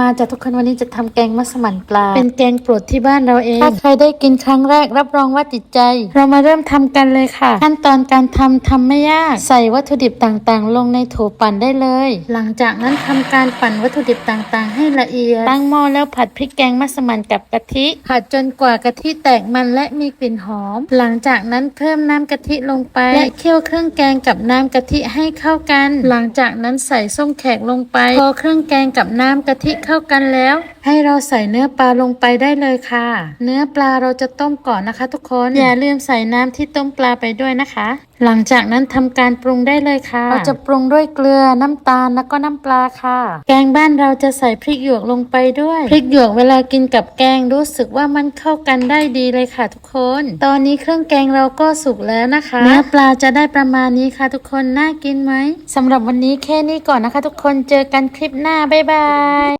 มาจากทุกคนวันนี้จะทำแกงมัสมั่นปลา เป็นแกงโปรดที่บ้านเราเอง ถ้าใครได้กินครั้งแรกรับรองว่าติดใจ เรามาเริ่มทำกันเลยค่ะ ขั้นตอนการทำทำไม่ยาก ใส่วัตถุดิบต่างๆ ลงในโถปั่นได้เลย หลังจากนั้นทำการปั่นวัตถุดิบต่างๆ ให้ละเอียด ตั้งหม้อแล้วผัดพริกแกงมัสมั่นกับกะทิ ผัดจนกว่ากะทิแตกมันและมีกลิ่นหอม หลังจากนั้นเพิ่มน้ำกะทิลงไป และเคี่ยวเครื่องแกงกับน้ำกะทิให้เข้ากัน หลังจากนั้นใส่ส้มแขกลงไปพอเครื่องแกงกับน้ำกะทิเข้ากันแล้ว ให้เราใส่เนื้อปลาลงไปได้เลยค่ะ เนื้อปลาเราจะต้มก่อนนะคะ ทุกคนอย่าลืมใส่น้ำที่ต้มปลาไปด้วยนะคะ หลังจากนั้นทำการปรุงได้เลยค่ะ เราจะปรุงด้วยเกลือน้ำตาลแล้วก็น้ำปลาค่ะ แกงบ้านเราจะใส่พริกหยวกลงไปด้วยพริกหยวกเวลากินกับแกงรู้สึกว่ามันเข้ากันได้ดีเลยค่ะ ทุกคน ตอนนี้เครื่องแกงเราก็สุกแล้วนะคะ เนื้อปลาจะได้ประมาณนี้ค่ะ ทุกคนน่ากินไหมสำหรับวันนี้แค่นี้ก่อนนะคะ ทุกคนเจอกันคลิปหน้าบ๊ายบาย